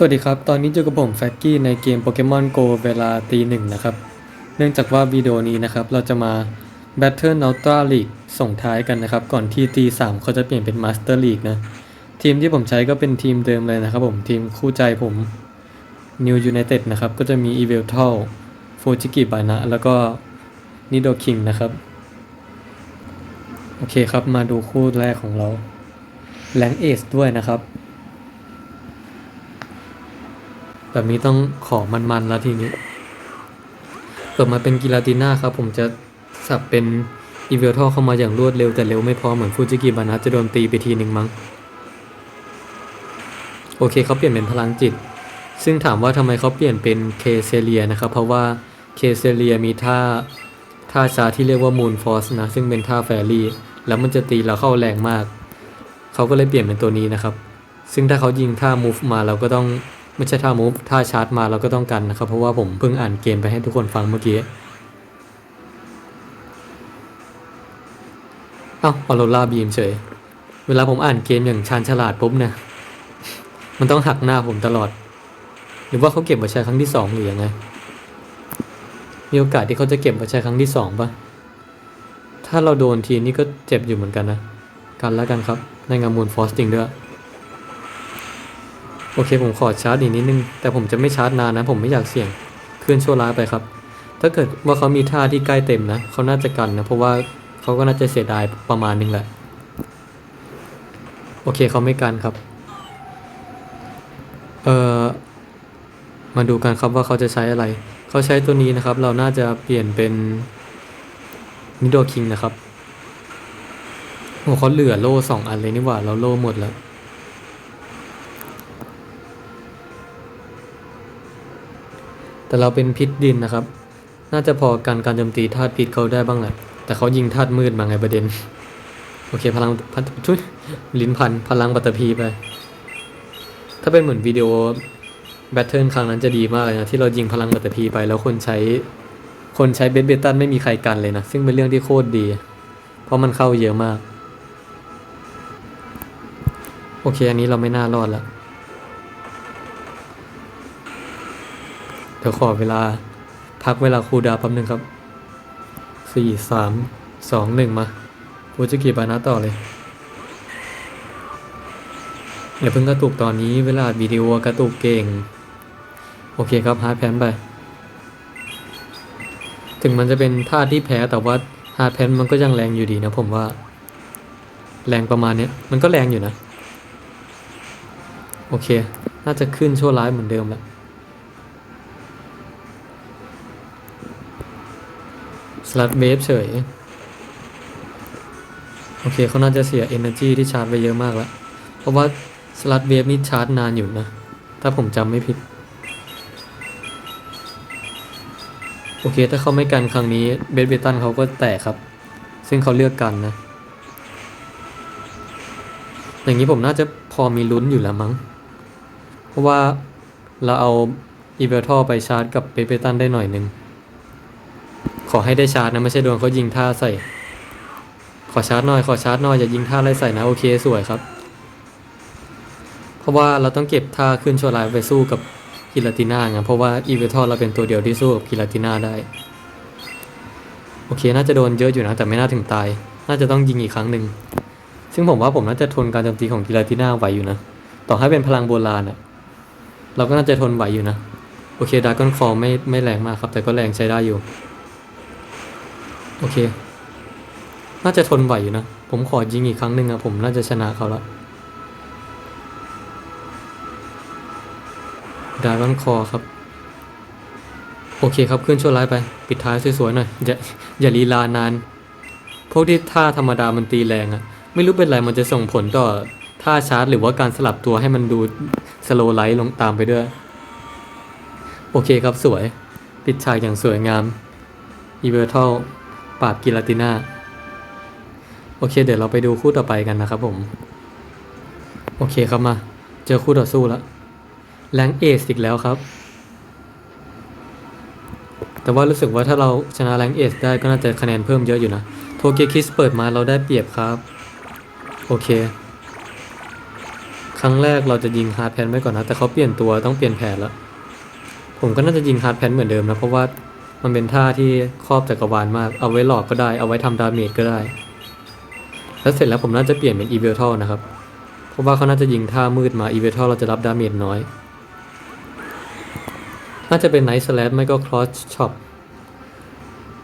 สวัสดีครับ ตอนนี้อยู่กับผมแฟกกี้ในเกมโปเกมอนโกเวลาตีหนึ่งนะครับ เนื่องจากว่าวิดีโอนี้นะครับ เราจะมา Battle n u t r a League ส่งท้ายกันนะครับ ก่อนที่ตีสามเขาจะเปลี่ยนเป็น Master League นะ ทีมที่ผมใช้ก็เป็นทีมเดิมเลยนะครับผม ทีมคู่ใจผม New United นะครับ ก็จะมี e v i l t a l f u j i k i b a n a แล้วก็ Nido King นะครับ โอเคครับมาดูคู่แรกของเราแรงเอสด้วยนะครับ แบบนี้ต้องขอมันๆแล้วทีนี้เปิดมาเป็นกิลาติน่าครับ ผมจะสับเป็นอีเวลทอเข้ามาอย่างรวดเร็วแต่เร็วไม่พอเหมือนฟูจิกิบานะจะโดนตีไปทีหนึ่งมั้ง โอเคเขาเปลี่ยนเป็นพลังจิต ซึ่งถามว่าทำไมเขาเปลี่ยนเป็นเคเซเลียนะครับ เพราะว่าเคเซเลียมีท่าท่าชาที่เรียกว่ามูนฟอสนะ ซึ่งเป็นท่าแฟรี่ แล้วมันจะตีเราเข้าแรงมาก เขาก็เลยเปลี่ยนเป็นตัวนี้นะครับ ซึ่งถ้าเขายิงท่า move มาเราก็ต้อง ไม่ใช่ท่า move ท่าชาร์จมาเราก็ต้องกันนะครับ เพราะว่าผมเพิ่งอ่านเกมไปให้ทุกคนฟังเมื่อกี้เอ้าออโรราบีมเฉย เวลาผมอ่านเกมอย่างชาญฉลาดปุ๊บเนี่ยมันต้องหักหน้าผมตลอด หรือว่าเขาเก็บไว้ใช้ครั้งที่สองหรือยังไงมีโอกาสที่เขาจะเก็บไว้ใช้ครั้งที่สองปะถ้าเราโดนทีนี่ก็เจ็บอยู่เหมือนกันนะ กันแล้วกันครับ ในงามูลฟอสติงด้วย โอเคผมขอชาร์จอีกนิดนึง แต่ผมจะไม่ชาร์จนานนะ ผมไม่อยากเสี่ยงเคลื่อนชั่วร้ายไปครับ ถ้าเกิดว่าเขามีท่าที่ใกล้เต็มนะเขาน่าจะกันนะ เพราะว่าเขาก็น่าจะเสียดายประมาณนึงแหละ โอเคเขาไม่กันครับ เอ่อมาดูกันครับว่าเขาจะใช้อะไร เขาใช้ตัวนี้นะครับ เราน่าจะเปลี่ยนเป็นนิโดคิงนะครับโอ้เขาเหลือโล่สองอันเลยนี่หว่า เราโล่หมดแล้ว แต่เราเป็นพิษดินนะครับ น่าจะพอกันการโจมตีธาตุพิษเขาได้บ้างแหละ แต่เขายิงธาตุมืดมาไงประเด็น โอเคพลังพันทุยลิ้นพันพลังปัตตภีไป ถ้าเป็นเหมือนวิดีโอแบทเทิลครั้งนั้นจะดีมากเลยนะ ที่เรายิงพลังปัตตภีไปแล้วคนใช้คนใช้เบสเบตันไม่มีใครกันเลยนะ ซึ่งเป็นเรื่องที่โคตรดี เพราะมันเข้าเยอะมาก โอเค อันนี้เราไม่น่ารอดแล้ว ดี๋ยวขอเวลาพักเวลาครูดาวแป๊บนึงครับสี่สามสองหนึ่งมาฟูจิกิบานะต่อเลยอย่าเพิ่งกระตุกตอนนี้เวลาวิดีโอกระตุกเก่ง โอเคครับฮาร์ดแพนไป ถึงมันจะเป็นท่าที่แพ้แต่ว่าฮาร์ดแพนมันก็ยังแรงอยู่ดีนะผมว่า แรงประมาณเนี้ยมันก็แรงอยู่นะ โอเค น่าจะขึ้นชั่วร้ายเหมือนเดิมแหละ สลัดเวฟเฉย โอเคเขาน่าจะเสีย energy ที่ชาร์จไปเยอะมากแล้ว เพราะว่าสลัดเวฟนี่ชาร์จนานอยู่นะ ถ้าผมจำไม่ผิด โอเค ถ้าเขาไม่กันครั้งนี้เบสเบตันเขาก็แตกครับ ซึ่งเขาเลือกกันนะ อย่างนี้ผมน่าจะพอมีลุ้นอยู่แล้วมั้ง เพราะว่าเราเอาอีเวลทอไปชาร์จกับเบสเบตันได้หน่อยหนึ่ง ขอให้ได้ชาร์จนะไม่ใช่โดนเขายิงท่าใส่ ขอชาร์จหน่อยขอชาร์จหน่อยอย่ายิงท่าไรใส่นะโอเคสวยครับ เพราะว่าเราต้องเก็บท่าขึ้นโชว์ไลน์ไปสู้กับกิลาติน่าไงเพราะว่าอีเวทอเราเป็นตัวเดียวที่สู้กับกิลาติน่าได้ โอเคน่าจะโดนเยอะอยู่นะแต่ไม่น่าถึงตาย น่าจะต้องยิงอีกครั้งหนึ่งซึ่งผมว่าผมน่าจะทนการโจมตีของกิลาติน่าไหวอยู่นะต่อให้เป็นพลังโบราณอะเราก็น่าจะทนไหวอยู่นะ โอเคดากอนคอไม่ไม่แรงมากครับ แต่ก็แรงใช้ได้อยู่ โอเค น่าจะทนไหวอยู่นะ ผมขอยิงอีกครั้งหนึ่งอะผมน่าจะชนะเขาละดารอนคอครับ โอเคครับขึ้นชั่วร้ายไป ปิดท้ายสวยๆหน่อย อย่าอย่าลีลานาน พวกที่ท่าธรรมดามันตีแรงอะไม่รู้เป็นไรมันจะส่งผลต่อท่าชาร์จหรือว่าการสลับตัวให้มันดูสโลไลท์ลงตามไปด้วย โอเคครับสวย ปิดฉากอย่างสวยงามอีเวอร์ทัล ปราบกิลาติน่าโอเค เดี๋ยวเราไปดูคู่ต่อไปกันนะครับผม โอเคครับมา เจอคู่ต่อสู้แล้วแรงเอสอีกแล้วครับ แต่ว่ารู้สึกว่าถ้าเราชนะแรงเอสได้ก็น่าจะคะแนนเพิ่มเยอะอยู่นะ โทเกคิสเปิดมาเราได้เปรียบครับ โอเค ครั้งแรกเราจะยิงฮาร์ดแพนไว้ก่อนนะ แต่เขาเปลี่ยนตัวต้องเปลี่ยนแผนแล้ว ผมก็น่าจะยิงฮาร์ดแพนเหมือนเดิมนะ เพราะว่า มันเป็นท่าที่ครอบจักรวาลมาก เอาไว้หลอกก็ได้ เอาไว้ทำดาเมจก็ได้ แล้วเสร็จแล้วผมน่าจะเปลี่ยนเป็นอีเวลทัลนะครับ เพราะว่าเขาน่าจะยิงท่ามืดมาอีเวลทัลเราจะรับดาเมจน้อย น่าจะเป็นไนท์สแลไม่ก็ครอสช็อป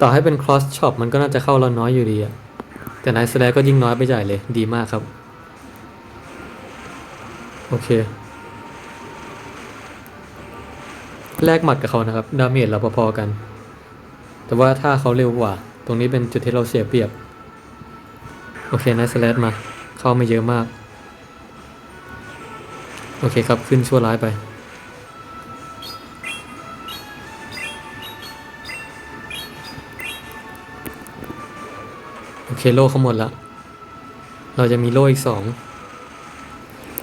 ต่อให้เป็นครอสช็อปมันก็น่าจะเข้าเราน้อยอยู่ดีอะแต่ไนท์สแลก็ยิ่งน้อยไปใหญ่เลย ดีมากครับ โอเคแลกหมัดกับเขานะครับ ดาเมจเราพอๆกัน แต่ว่าถ้าเขาเร็วกว่า ตรงนี้เป็นจุดที่เราเสียเปรียบ โอเคนท์สแลมา เข้าไม่เยอะมาก โอเคครับขึ้นชั่วร้ายไป โอเคโล่เขาหมดละ เราจะมีโล่อีกสอง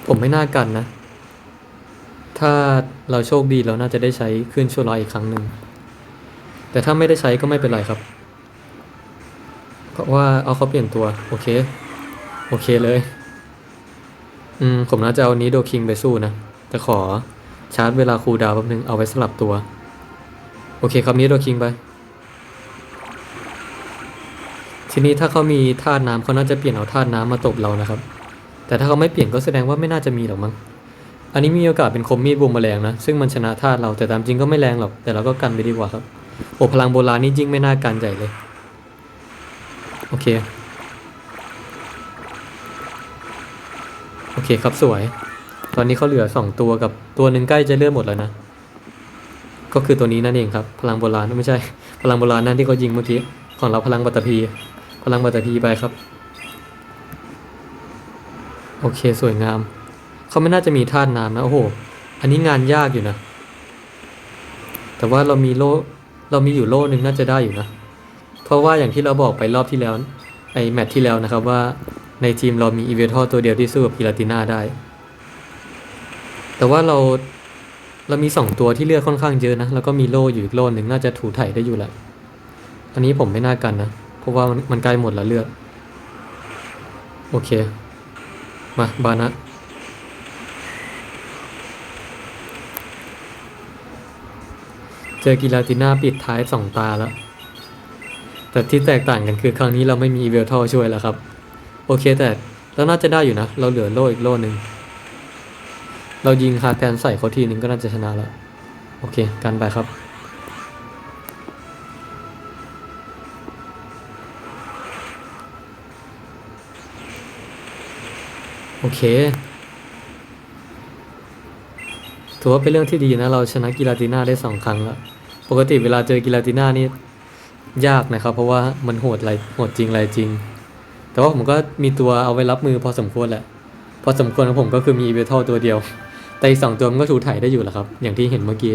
ผมไม่น่ากันนะ ถ้าเราโชคดีเราน่าจะได้ใช้ขึ้นชั่วร้ายอีกครั้งหนึ่ง แต่ถ้าไม่ได้ใช้ก็ไม่เป็นไรครับ เพราะว่าเอาเขาเปลี่ยนตัว โอเค โอเคเลย อืม ผมน่าจะเอานี้โดคิงไปสู้นะ แต่ขอชาร์จเวลาคูดาวแป๊บนึง เอาไว้สลับตัว โอเคครับนี้โดคิงไป ทีนี้ถ้าเขามีธาตุน้ำเขาน่าจะเปลี่ยนเอาธาตุน้ำมาตบเรานะครับ แต่ถ้าเขาไม่เปลี่ยนก็แสดงว่าไม่น่าจะมีหรอกมั้งอันนี้มีโอกาสเป็นคมมีดบูมแมลงนะ ซึ่งมันชนะธาตุเราแต่ตามจริงก็ไม่แรงหรอก แต่เราก็กันไปดีกว่าครับ โอ้พลังโบราณนี่ยิ่งไม่น่ากันใหญ่เลย โอเค โอเคครับสวย ตอนนี้เขาเหลือสองตัวกับตัวหนึ่งใกล้จะเลื่อนหมดแล้วนะ ก็คือตัวนี้นั่นเองครับ พลังโบราณไม่ใช่ พลังโบราณนั่นที่เขายิงเมื่อกี้ของเราพลังบัตตพีพลังบัตตพีไปครับ โอเคสวยงามเขาไม่น่าจะมีธาตุน้ำนะโอ้โห อันนี้งานยากอยู่นะ แต่ว่าเรามีโล เรามีอยู่โล่หนึ่งน่าจะได้อยู่นะ เพราะว่าอย่างที่เราบอกไปรอบที่แล้วไอแมตช์ที่แล้วนะครับว่าในทีมเรามีอีเวนทอตัวเดียวที่สู้กับกิลาติน่าได้ แต่ว่าเราเรามีสองตัวที่เลือกค่อนข้างเยอะนะ แล้วก็มีโล่อยู่อีกโล่หนึ่งน่าจะถูถ่ายได้อยู่แหละ อันนี้ผมไม่น่ากันนะ เพราะว่ามันมันใกล้หมดแล้วเลือดโอเค มาบานะ เจอกิลาติน่าปิดท้ายสองตาแล้ว แต่ที่แตกต่างกันคือครั้งนี้เราไม่มีอีเวลทอช่วยแล้วครับ โอเคแต่เราน่าจะได้อยู่นะ เราเหลือโล่อีกโล่หนึ่ง เรายิงฮาแทนใส่เขาทีนึงก็น่าจะชนะแล้ว โอเคกันไปครับโอเค ถือว่าเป็นเรื่องที่ดีนะ เราชนะกิลาติน่าได้สองครั้งแล้ว ปกติเวลาเจอกิลาติน่านี่ยากนะครับ เพราะว่ามันโหดไรโหดจริงไรจริง แต่ว่าผมก็มีตัวเอาไว้รับมือพอสมควรแหละ พอสมควรของผมก็คือมีอีเวทัลตัวเดียว แต่อีกสองตัวมันก็ถูถ่ายได้อยู่แหละครับ อย่างที่เห็นเมื่อกี้